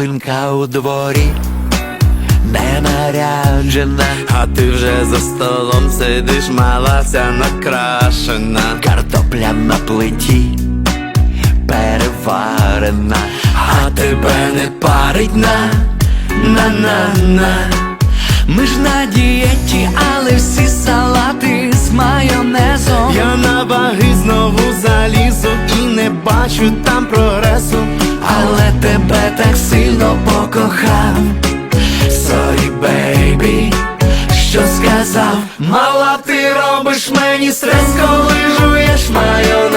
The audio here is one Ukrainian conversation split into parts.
ялинка у дворі, не наряджена, А ти вже за столом сидиш, мала вся накрашена. картопля на плиті, переварена, а тебе не парить на, на на на Ми ж на дієті, але всі салати з майонезом. Я на ваги знову залізу і не бачу там прогресу. Але тебе так сильно покохав. Sorry, baby, що сказав? Мала, ти робиш мені стрес, коли жуєш майонез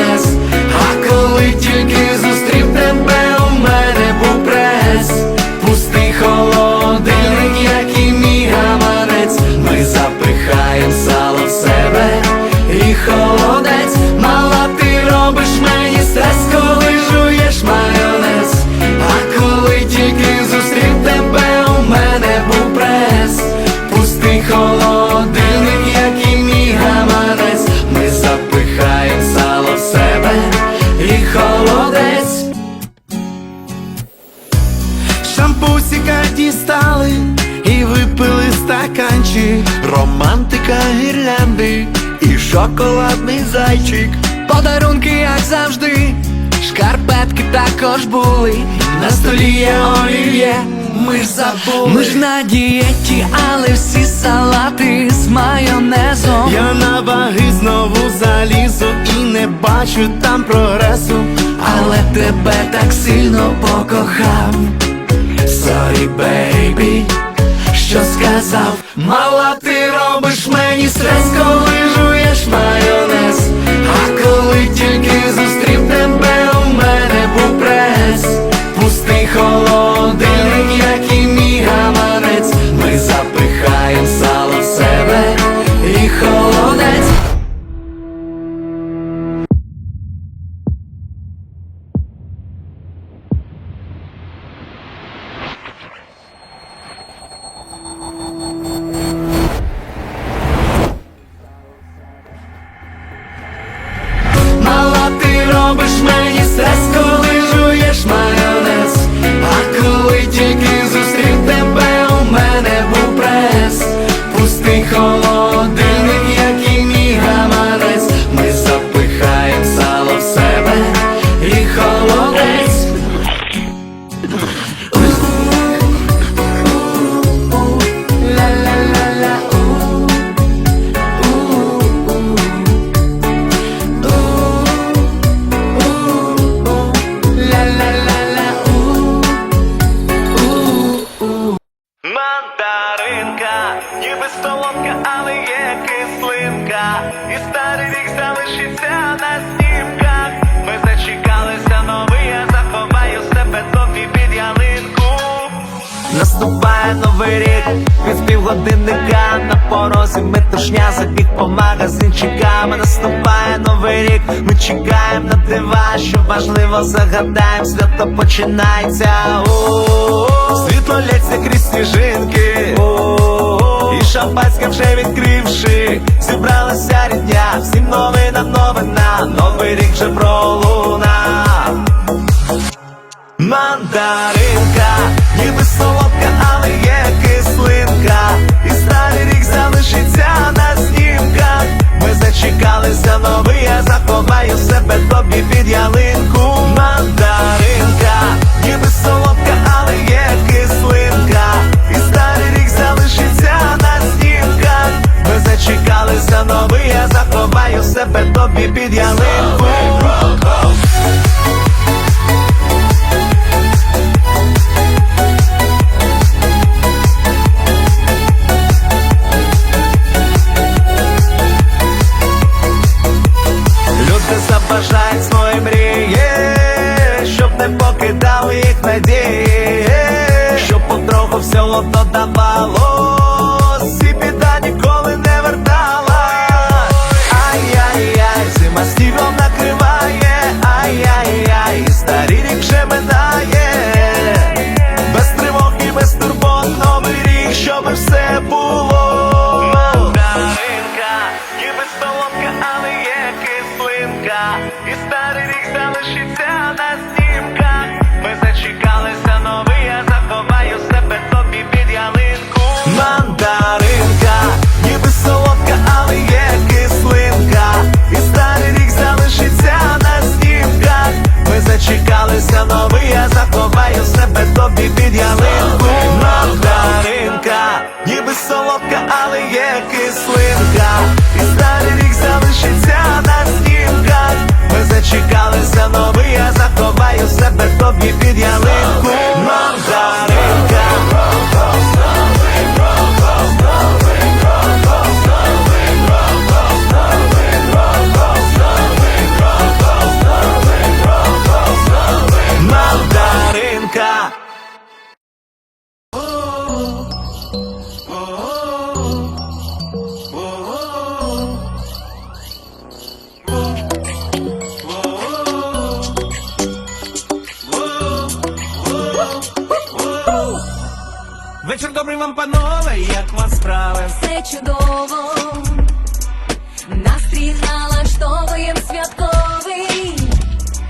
шоколадний зайчик. Подарунки, як завжди, шкарпетки також були. На столі є олів'є, ми ж забули. Ми ж на дієті, але всі салати з майонезом. Я на ваги знову залізу і не бачу там прогресу. Але тебе так сильно покохав. Sorry, baby, що сказав? Мала, ти робиш мені стрес, коли майонез. А коли тільки на метушня забіг по магазинчикам. Наступає новий рік, ми чекаємо на дива, що важливо загадаємо, свято починається. Світло лється крізь сніжинки. І шампанське вже відкривши, зібралася рідня, всім новина, новина, новий рік вже пролунав. Мандаринка, ніби солодка, зачекалися нові, я заховаю себе тобі під ялинку. Мандаринка, ніби солодка, але є кислинка. І старий рік залишиться на снімках Ми зачекалися новий, я заховаю себе тобі під ялинку. Покидали надії, щоб потроху всього додавалось, і біда ніколи не вертала. Ай-яй-яй, зима снігом накриває, ай-яй-яй, старий рік вже минає, без тривог і без турбот новий рік, щоб все було. Солодка, але є кислинка, і старий рік залишиться Тобі під ялинку. Мандаринка, ніби солодка, але є кислинка. І старий рік залишиться на снімках. Ми зачекалися новий, я заховаю себе тобі під ялинку. Вечір добрий вам, панове, як вас справи? Все чудово, настрій налаштовуєм святковий.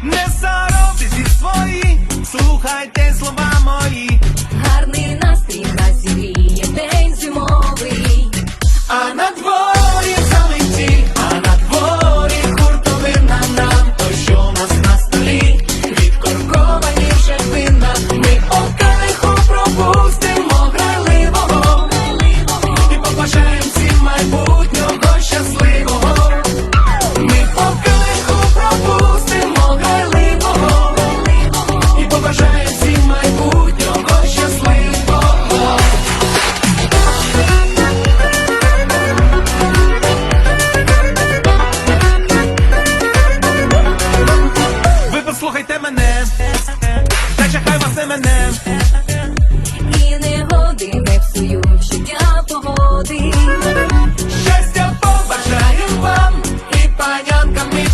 Не соромтесь і свої, слухайте слова мої. Гарний настрій на зігріє день зимовий, а на дворі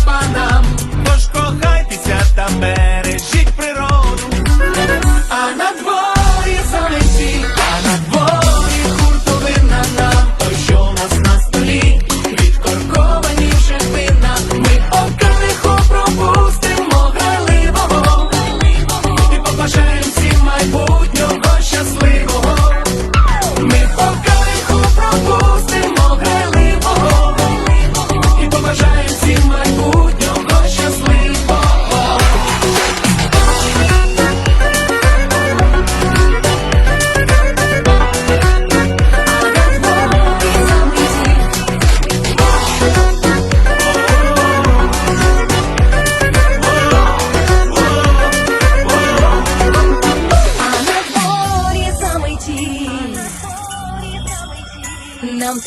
pana.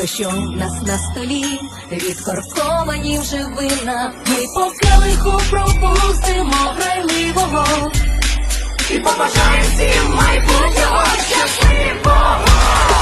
то, що у нас на столі, відкорковані вже вина, ми по келиху пропустимо грайливого і побажаємо всім майбутнього щасливого.